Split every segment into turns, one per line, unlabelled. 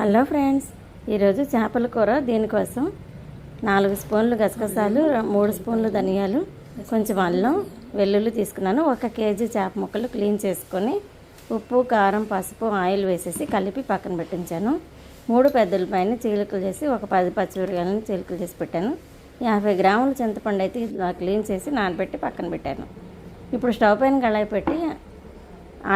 Hello friends ఈరోజు చేపల కూర దీనికోసం నాలుగు స్పూన్లు గసగసాలు మూడు స్పూన్లు ధనియాలు కొంచెం అల్లం వెల్లుల్లి తీసుకున్నాను. ఒక కేజీ చేప ముక్కలు క్లీన్ చేసుకొని ఉప్పు కారం పసుపు ఆయిల్ వేసేసి కలిపి పక్కన పెట్టించాను. మూడు పెద్దల పైన చీలికలు చేసి ఒక పది పచ్చిమిరకాయలను చీలికలు చేసి పెట్టాను. యాభై గ్రాముల చింతపండు అయితే ఇలా క్లీన్ చేసి నానబెట్టి పక్కన పెట్టాను. ఇప్పుడు స్టవ్ పైన కళాయి పెట్టి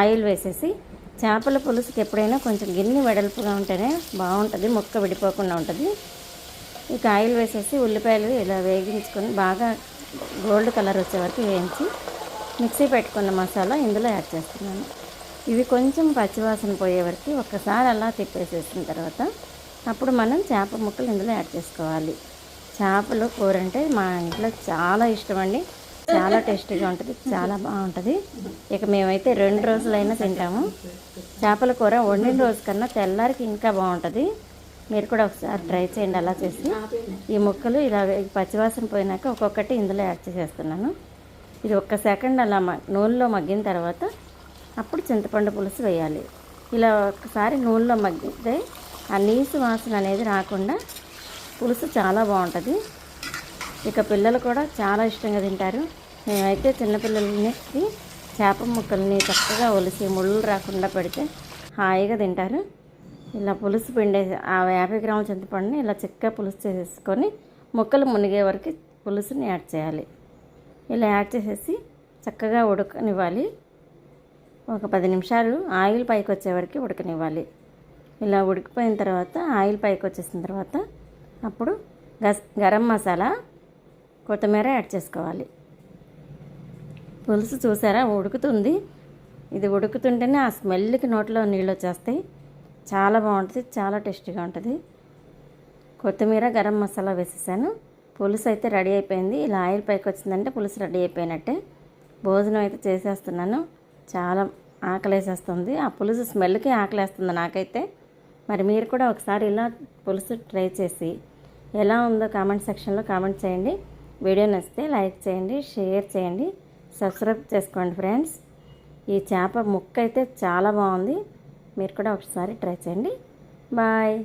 ఆయిల్ వేసేసి చేపల పులుసుకి ఎప్పుడైనా కొంచెం గిన్నె వెడల్పుగా ఉంటేనే బాగుంటుంది ముక్క విడిపోకుండా ఉంటుంది. ఇక ఆయిల్ వేసేసి ఉల్లిపాయలు ఇలా వేగించుకొని బాగా గోల్డ్ కలర్ వచ్చే వరకు వేయించి మిక్సీ పెట్టుకున్న మసాలా ఇందులో యాడ్ చేస్తున్నాను. ఇవి కొంచెం పచ్చివాసన పోయే వరకు ఒక్కసారి అలా తిప్పేసేసిన తర్వాత అప్పుడు మనం చేప ముక్కలు ఇందులో యాడ్ చేసుకోవాలి. చేపలు కూర అంటే మా ఇంట్లో చాలా ఇష్టం అండి. చాలా టేస్టీగా ఉంటుంది చాలా బాగుంటుంది ఇక మేమైతే రెండు రోజులైనా తింటాము. చేపల కూర వండిన రోజు కన్నా తెల్లారికి ఇంకా బాగుంటుంది. మీరు కూడా ఒకసారి ట్రై చేయండి అలా చేసి. ఈ ముక్కలు ఇలా పచ్చివాసన పోయినాక ఒక్కొక్కటి ఇందులో యాడ్ చేసేస్తున్నాను. ఇది ఒక్క సెకండ్ అలా నూనెలో మగ్గిన తర్వాత అప్పుడు చింతపండు పులుసు వేయాలి. ఇలా ఒక్కసారి నూనెలో మగ్గితే ఆ నీసు వాసన అనేది రాకుండా పులుసు చాలా బాగుంటుంది. ఇక పిల్లలు కూడా చాలా ఇష్టంగా తింటారు. మేమైతే చిన్నపిల్లలకి చేప ముక్కల్ని చక్కగా ఒలిసి ముళ్ళు రాకుండా పెడితే హాయిగా తింటారు. ఇలా పులుసు పిండే ఆ యాభై గ్రాముల చింతపండుని ఇలా చిక్క పులుసు చేసేసుకొని ముక్కలు మునిగే వరకు పులుసుని యాడ్ చేయాలి. ఇలా యాడ్ చేసేసి చక్కగా ఉడకనివ్వాలి. ఒక పది నిమిషాలు ఆయిల్ పైకి వచ్చే వరకు ఉడకనివ్వాలి. ఇలా ఉడికిపోయిన తర్వాత ఆయిల్ పైకి వచ్చేసిన తర్వాత అప్పుడు గస్ గరం మసాలా కొత్తిమీర యాడ్ చేసుకోవాలి. పులుసు చూసారా? ఉడుకుతుంది. ఇది ఉడుకుతుంటేనే ఆ స్మెల్కి నోట్లో నీళ్ళు వచ్చేస్తాయి. చాలా బాగుంటుంది చాలా టేస్టీగా ఉంటుంది. కొత్తిమీర గరం మసాలా వేసేసాను. పులుసు అయితే రెడీ అయిపోయింది. ఇలా ఆయిల్ పైకి వచ్చిందంటే పులుసు రెడీ అయిపోయినట్టే. భోజనం అయితే చేసేస్తున్నాను. చాలా ఆకలేసేస్తుంది. ఆ పులుసు స్మెల్కి ఆకలేస్తుంది నాకైతే. మరి మీరు కూడా ఒకసారి ఇలా పులుసు ట్రై చేసి ఎలా ఉందో కామెంట్ సెక్షన్లో కామెంట్ చేయండి. వీడియో నచ్చితే లైక్ చేయండి షేర్ చేయండి సబ్స్క్రైబ్ చేసుకోండి ఫ్రెండ్స్. ఈ చేప ముక్క అయితే చాలా బాగుంది. మీరు కూడా ఒకసారి ట్రై చేయండి. బాయ్.